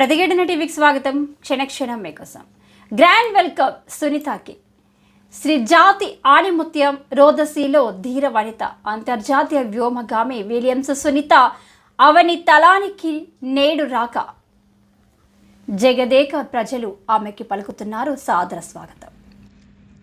ప్రతిఘటన టీవీకి స్వాగతం. క్షణక్షణం మీకోసం గ్రాండ్ వెల్కమ్ సునీతకి. శ్రీ జాతి ఆణిముత్యం రోదసిలో ధీర వనిత అంతర్జాతీయ వ్యోమగామి విలియమ్స్ సునీత అవని తలానికి నేడు రాక. జగదేక ప్రజలు ఆమెకి పలుకుతున్నారు సాదర స్వాగతం.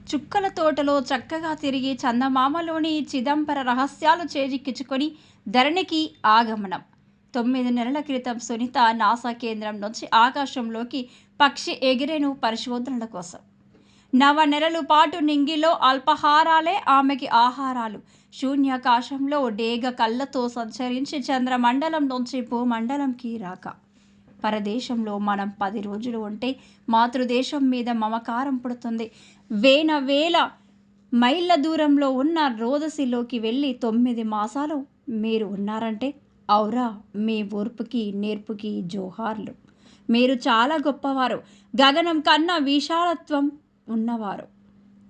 చుక్కల తోటలో చక్కగా తిరిగి చందమామలోని చిదంబర రహస్యాలు చేజిక్కించుకొని ధరణికి ఆగమనం. తొమ్మిది నెలల క్రితం సునీత నాసా కేంద్రం నుంచి ఆకాశంలోకి పక్షి ఎగిరేను పరిశోధనల కోసం. నవ నెలలు పాటు నింగిలో అల్పహారాలే ఆమెకి ఆహారాలు. శూన్యాకాశంలో డేగ కళ్ళతో సంచరించి చంద్రమండలం నుంచి భూమండలంకి రాక. పరదేశంలో మనం పది రోజులు ఉంటే మాతృదేశం మీద మమకారం పుడుతుంది. వేల వేల మైళ్ళ దూరంలో ఉన్న రోదసిలోకి వెళ్ళి తొమ్మిది మాసాలు మీరు ఉన్నారంటే ఔరా మీ ఓర్పుకి నేర్పుకి జోహార్లు. మీరు చాలా గొప్పవారు. గగనం కన్నా విశాలత్వం ఉన్నవారు.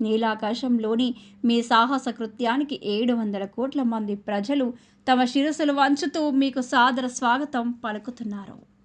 నీలాకాశంలోని మీ సాహస కృత్యానికి ఏడు వందల కోట్ల మంది ప్రజలు తమ శిరస్సులు వంచుతూ మీకు సాదర స్వాగతం పలుకుతున్నారు.